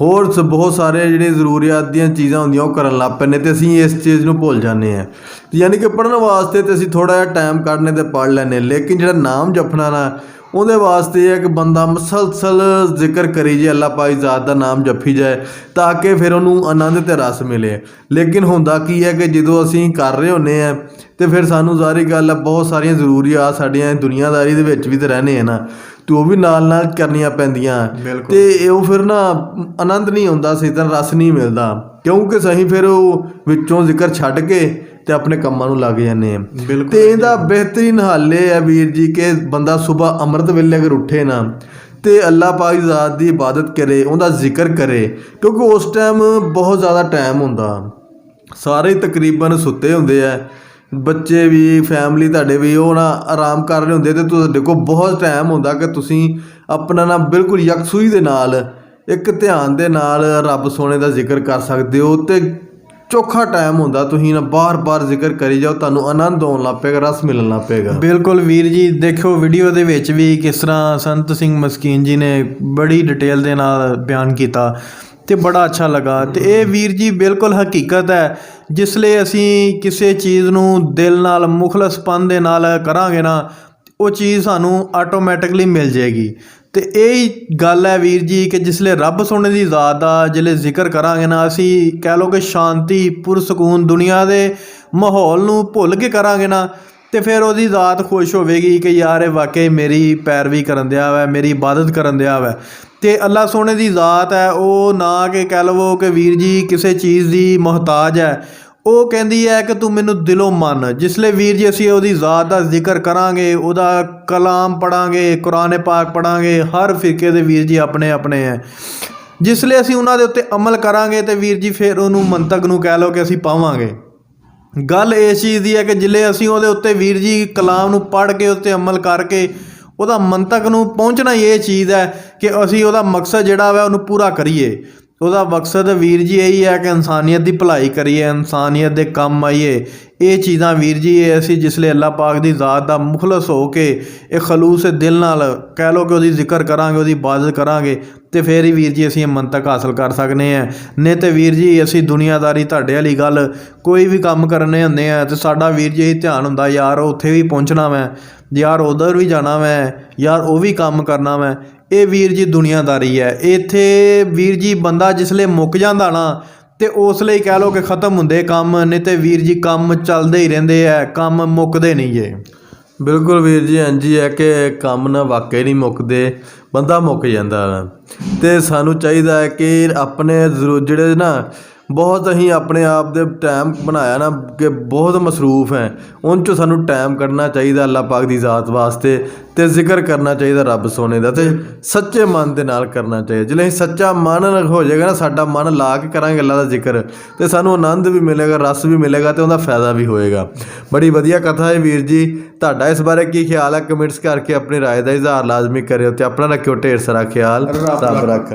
ਹੋਰ ਸ- ਬਹੁਤ ਸਾਰੇ ਜਿਹੜੇ ਜ਼ਰੂਰੀਅਤ ਦੀਆਂ ਚੀਜ਼ਾਂ ਹੁੰਦੀਆਂ ਉਹ ਕਰਨ ਲੱਗ ਪੈਂਦੇ ਤੇ ਅਸੀਂ ਇਸ ਚੀਜ਼ ਨੂੰ ਭੁੱਲ ਜਾਂਦੇ ਆ ਯਾਨੀ ਕਿ ਪੜਨ ਵਾਸਤੇ ਤੇ ਅਸੀਂ ਥੋੜਾ ਜਿਹਾ ਟਾਈਮ ਕੱਢਨੇ ਤੇ ਪੜ ਲੈਨੇ ਲੇਕਿਨ ਜਿਹੜਾ ਨਾਮ ਜਪਣਾ ਨਾ ਉਹਦੇ ਵਾਸਤੇ ਇਹ ਹੈ ਕਿ ਬੰਦਾ ਮਸਲਸਲ ਜ਼ਿਕਰ ਕਰੀ ਜੇ ਅੱਲਾਹ ਪਾਕ ਜ਼ਾਤ ਦਾ ਨਾਮ ਜਪੀ ਜਾਏ ਤਾਂ ਕਿ ਫਿਰ ਉਹਨੂੰ ਆਨੰਦ ਤੇ ਰਸ ਮਿਲੇ। ਲੇਕਿਨ ਹੁੰਦਾ ਕੀ ਹੈ ਕਿ ਜਦੋਂ ਅਸੀਂ ਕਰ ਰਹੇ ਹੁੰਨੇ ਆ ਤੇ ਫਿਰ ਸਾਨੂੰ ਜ਼ਾਰੀ ਗੱਲ ਬਹੁਤ ਸਾਰੀਆਂ ਜ਼ਰੂਰੀਆਂ ਸਾਡੀਆਂ ਦੁਨੀਆਦਾਰੀ ਦੇ ਵਿੱਚ ਵੀ ਤੇ ਰਹਨੇ ਆ ਨਾ ਤੇ ਉਹ ਵੀ ਨਾਲ ਨਾਲ ਕਰਨੀਆਂ ਪੈਂਦੀਆਂ। ਤੇ ਉਹ ਫਿਰ ਨਾ ਆਨੰਦ ਨਹੀਂ ਆਉਂਦਾ ਸਹੀ ਤਰ੍ਹਾਂ ਰਸ ਨਹੀਂ ਮਿਲਦਾ। ਕਿਉਂਕਿ ਸਹੀ ਫਿਰ ਉਹ ਵਿੱਚੋਂ ਜ਼ਿਕਰ ਛੱਡ ਕੇ ਤੇ ਆਪਣੇ ਕੰਮਾਂ ਨੂੰ ਲੱਗ ਜਾਂਦੇ ਆ। ਤੇ ਇਹਦਾ ਬਿਹਤਰੀਨ ਹੱਲ ਇਹ ਹੈ ਵੀਰ ਜੀ ਕਿ ਬੰਦਾ ਸਵੇਰ ਅੰਮ੍ਰਿਤ ਵੇਲੇ ਅਗਰ ਉੱਠੇ ਨਾ ਤੇ ਅੱਲਾਹ ਪਾਕ ਜ਼ਾਤ ਦੀ ਇਬਾਦਤ ਕਰੇ ਉਹਦਾ ਜ਼ਿਕਰ ਕਰੇ ਕਿਉਂਕਿ ਉਸ ਟਾਈਮ ਬਹੁਤ ਜ਼ਿਆਦਾ ਟਾਈਮ ਹੁੰਦਾ। ਸਾਰੇ ਤਕਰੀਬਨ ਸੁੱਤੇ ਹੁੰਦੇ ਆ। ਬੱਚੇ ਵੀ ਫੈਮਿਲੀ ਤੁਹਾਡੇ ਵੀ ਉਹ ਨਾ ਆਰਾਮ ਕਰ ਰਹੇ ਹੁੰਦੇ ਤੇ ਤੁਹਾਡੇ ਕੋਲ ਬਹੁਤ ਟਾਈਮ ਹੁੰਦਾ ਕਿ ਤੁਸੀਂ ਆਪਣਾ ਨਾ ਬਿਲਕੁਲ ਯਕਸੂਈ ਦੇ ਨਾਲ ਇੱਕ ਧਿਆਨ ਦੇ ਨਾਲ ਰੱਬ ਸੋਹਣੇ ਦਾ ਜ਼ਿਕਰ ਕਰ ਸਕਦੇ ਹੋ ਤੇ ਚੋਖਾ ਟਾਈਮ ਹੁੰਦਾ, ਤੁਸੀਂ ਨਾ ਬਾਰ-ਬਾਰ ਜ਼ਿਕਰ ਕਰੀ ਜਾਓ, ਤੁਹਾਨੂੰ ਆਨੰਦ ਆਉਣ ਲੱਗ ਪਏਗਾ, ਰਸ ਮਿਲਣ ਲੱਗ ਪਏਗਾ। ਬਿਲਕੁਲ ਵੀਰ ਜੀ ਦੇਖੋ ਵੀਡੀਓ ਦੇ ਵਿੱਚ ਵੀ ਕਿਸ ਤਰ੍ਹਾਂ ਸੰਤ ਸਿੰਘ ਮਸਕੀਨ ਜੀ ਨੇ ਬੜੀ ਡਿਟੇਲ ਦੇ ਨਾਲ ਬਿਆਨ ਕੀਤਾ ਤੇ ਬੜਾ ਅੱਛਾ ਲੱਗਾ। ਤੇ ਇਹ ਵੀਰ ਜੀ ਬਿਲਕੁਲ ਹਕੀਕਤ ਹੈ, ਜਿਸ ਲਈ ਅਸੀਂ ਕਿਸੇ ਚੀਜ਼ ਨੂੰ ਦਿਲ ਨਾਲ, ਮੁਖਲਸਪਨ ਦੇ ਨਾਲ ਕਰਾਂਗੇ ਨਾ, ਉਹ ਚੀਜ਼ ਸਾਨੂੰ ਆਟੋਮੈਟਿਕਲੀ ਮਿਲ ਜਾਏਗੀ। ਤੇ ਇਹ ਹੀ ਗੱਲ ਹੈ ਵੀਰ ਜੀ ਕਿ ਜਿਸਲੇ ਰੱਬ ਸੋਹਣੇ ਦੀ ਜ਼ਾਤ ਦਾ ਜਿਲੇ ਜ਼ਿਕਰ ਕਰਾਂਗੇ ਨਾ, ਅਸੀਂ ਕਹਿ ਲਓ ਕਿ ਸ਼ਾਂਤੀ, ਪੁਰਸਕੂਨ ਦੁਨੀਆ ਦੇ ਮਾਹੌਲ ਨੂੰ ਭੁੱਲ ਕੇ ਕਰਾਂਗੇ ਨਾ, ਤੇ ਫਿਰ ਉਹਦੀ ਜ਼ਾਤ ਖੁਸ਼ ਹੋਵੇਗੀ ਕਿ ਯਾਰ ਇਹ ਵਾਕਈ ਮੇਰੀ ਪੈਰਵੀ ਕਰਨ ਦਿਆ ਵਾ, ਮੇਰੀ ਇਬਾਦਤ ਕਰਨ ਦਿਆ ਵਾ। ਤੇ ਅੱਲਾ ਸੋਹਣੇ ਦੀ ਜ਼ਾਤ ਹੈ, ਉਹ ਨਾ ਕਿ ਕਹਿ ਲਵੋ ਕਿ ਵੀਰ ਜੀ ਕਿਸੇ ਚੀਜ਼ ਦੀ ਮੁਹਤਾਜ ਹੈ ਉਹ ਕਹਿੰਦੀ ਹੈ ਕਿ ਤੂੰ ਮੈਨੂੰ ਦਿਲੋਂ ਮੰਨ। ਜਿਸਲੇ ਵੀਰ ਜੀ, ਅਸੀਂ ਉਹਦੀ ਜ਼ਾਤ ਦਾ ਜ਼ਿਕਰ ਕਰਾਂਗੇ, ਉਹਦਾ ਕਲਾਮ ਪੜਾਂਗੇ ਕੁਰਾਨ ਪਾਕ ਪੜਾਂਗੇ ਹਰ ਫਿਰਕੇ ਦੇ ਵੀਰ ਜੀ ਆਪਣੇ ਆਪਣੇ ਹੈ। ਜਿਸਲੇ ਅਸੀਂ ਉਹਨਾਂ ਦੇ ਉੱਤੇ ਅਮਲ ਕਰਾਂਗੇ ਤੇ ਵੀਰ ਜੀ ਫਿਰ ਉਹਨੂੰ ਮੰਤਕ ਨੂੰ ਕਹਿ ਲਓ ਕਿ ਅਸੀਂ ਪਾਵਾਂਗੇ। ਗੱਲ ਇਸ ਚੀਜ਼ ਦੀ ਹੈ ਕਿ ਜਿੱਲੇ ਅਸੀਂ ਉਹਦੇ ਉੱਤੇ ਵੀਰ ਜੀ ਕਲਾਮ ਨੂੰ ਪੜ੍ਹ ਕੇ ਉੱਤੇ ਅਮਲ ਕਰਕੇ ਉਹਦਾ ਮੰਤਕ ਨੂੰ ਪਹੁੰਚਣਾ ਇਹ ਚੀਜ਼ ਹੈ ਕਿ ਅਸੀਂ ਉਹਦਾ ਮਕਸਦ ਜਿਹੜਾ ਵਾ ਉਹਨੂੰ ਪੂਰਾ ਕਰੀਏ। ਉਹਦਾ ਮਕਸਦ ਵੀਰ ਜੀ ਇਹੀ ਹੈ ਕਿ ਇਨਸਾਨੀਅਤ ਦੀ ਭਲਾਈ ਕਰੀਏ, ਇਨਸਾਨੀਅਤ ਦੇ ਕੰਮ ਆਈਏ। ਇਹ ਚੀਜ਼ਾਂ ਵੀਰ ਜੀ, ਇਹ ਅਸੀਂ ਜਿਸ ਲਈ ਅੱਲਾਹ ਪਾਕ ਦੀ ਜ਼ਾਤ ਦਾ ਮੁਖਲਸ ਹੋ ਕੇ ਇਹ ਖਲੂਸ ਦਿਲ ਨਾਲ ਕਹਿ ਲਓ ਕਿ ਉਹਦੀ ਜ਼ਿਕਰ ਕਰਾਂਗੇ, ਉਹਦੀ ਇਬਾਦਤ ਕਰਾਂਗੇ ਤੇ ਫਿਰ ਹੀ ਵੀਰ ਜੀ ਅਸੀਂ ਇਹ ਮੰਤਕ ਹਾਸਲ ਕਰ ਸਕਨੇ ਆ। ਨਹੀਂ ਤੇ ਵੀਰ ਜੀ, ਅਸੀਂ ਦੁਨੀਆਦਾਰੀ ਤੁਹਾਡੇ ਵਾਲੀ ਗੱਲ ਕੋਈ ਵੀ ਕੰਮ ਕਰਨੇ ਹੁੰਦੇ ਆ ਤੇ ਸਾਡਾ ਵੀਰ ਜੀ ਇਹ ਧਿਆਨ ਹੁੰਦਾ, ਯਾਰ ਉੱਥੇ ਵੀ ਪਹੁੰਚਣਾ ਮੈਂ, ਯਾਰ ਉਧਰ ਵੀ ਜਾਣਾ ਮੈਂ, ਯਾਰ ਉਹ ਵੀ ਕੰਮ ਕਰਨਾ ਮੈਂ। ਇਹ ਵੀਰ ਜੀ ਦੁਨੀਆਦਾਰੀ ਹੈ। ਇੱਥੇ ਵੀਰ ਜੀ ਬੰਦਾ ਜਿਸਲੇ ਮੁੱਕ ਜਾਂਦਾ ਨਾ, ਤੇ ਉਸ ਲਈ ਕਹਿ ਲਓ ਕਿ ਖਤਮ ਹੁੰਦੇ ਕੰਮ, ਨਹੀਂ ਤੇ ਵੀਰ ਜੀ ਕੰਮ ਚੱਲਦੇ ਹੀ ਰਹਿੰਦੇ ਆ, ਕੰਮ ਮੁੱਕਦੇ ਨਹੀਂ ਜੇ। ਬਿਲਕੁਲ ਵੀਰ ਜੀ ਹਾਂਜੀ ਹੈ ਕਿ ਕੰਮ ਨਾ ਵਾਕਈ ਨਹੀਂ ਮੁੱਕਦੇ, ਬੰਦਾ ਮੁੱਕ ਜਾਂਦਾ। ਵਾ ਤੇ ਸਾਨੂੰ ਚਾਹੀਦਾ ਹੈ ਕਿ ਆਪਣੇ ਜ਼ਰੂ- ਜਿਹੜੇ ਨਾ ਬਹੁਤ ਅਸੀਂ ਆਪਣੇ ਆਪ ਦੇ ਟਾਈਮ ਬਣਾਇਆ ਨਾ ਕਿ ਬਹੁਤ ਮਸਰੂਫ ਹੈ ਉਹਨਾਂ ਚੋਂ ਸਾਨੂੰ ਟਾਈਮ ਕੱਢਣਾ ਚਾਹੀਦਾ ਅੱਲਾਹ ਪਾਕ ਦੀ ਜ਼ਾਤ ਵਾਸਤੇ ਤੇ ਜ਼ਿਕਰ ਕਰਨਾ ਚਾਹੀਦਾ ਰੱਬ ਸੋਨੇ ਦਾ ਤੇ ਸੱਚੇ ਮਨ ਦੇ ਨਾਲ ਕਰਨਾ ਚਾਹੀਦਾ ਜਿਵੇਂ ਅਸੀਂ ਸੱਚਾ ਮਨ ਹੋ ਜਾਏਗਾ ਨਾ ਸਾਡਾ ਮਨ ਲਾ ਕੇ ਕਰਾਂਗੇ ਅੱਲਾਹ ਦਾ ਜ਼ਿਕਰ ਤੇ ਸਾਨੂੰ ਆਨੰਦ ਵੀ ਮਿਲੇਗਾ ਰਸ ਵੀ ਮਿਲੇਗਾ ਤੇ ਉਹਦਾ ਫਾਇਦਾ ਵੀ ਹੋਏਗਾ ਬੜੀ ਵਧੀਆ ਕਥਾ ਹੈ ਵੀਰ ਜੀ ਤੁਹਾਡਾ ਇਸ ਬਾਰੇ ਕੀ ਖਿਆਲ ਹੈ ਕਮੈਂਟਸ ਕਰਕੇ ਆਪਣੀ رائے ਦਾ ਇਜ਼ਹਾਰ ਲਾਜ਼ਮੀ ਕਰਿਓ ਤੇ ਆਪਣਾ ਰੱਖਿਓ ਢੇਰ ਸਾਰਾ ਖਿਆਲ ਰੱਬ ਰੱਖ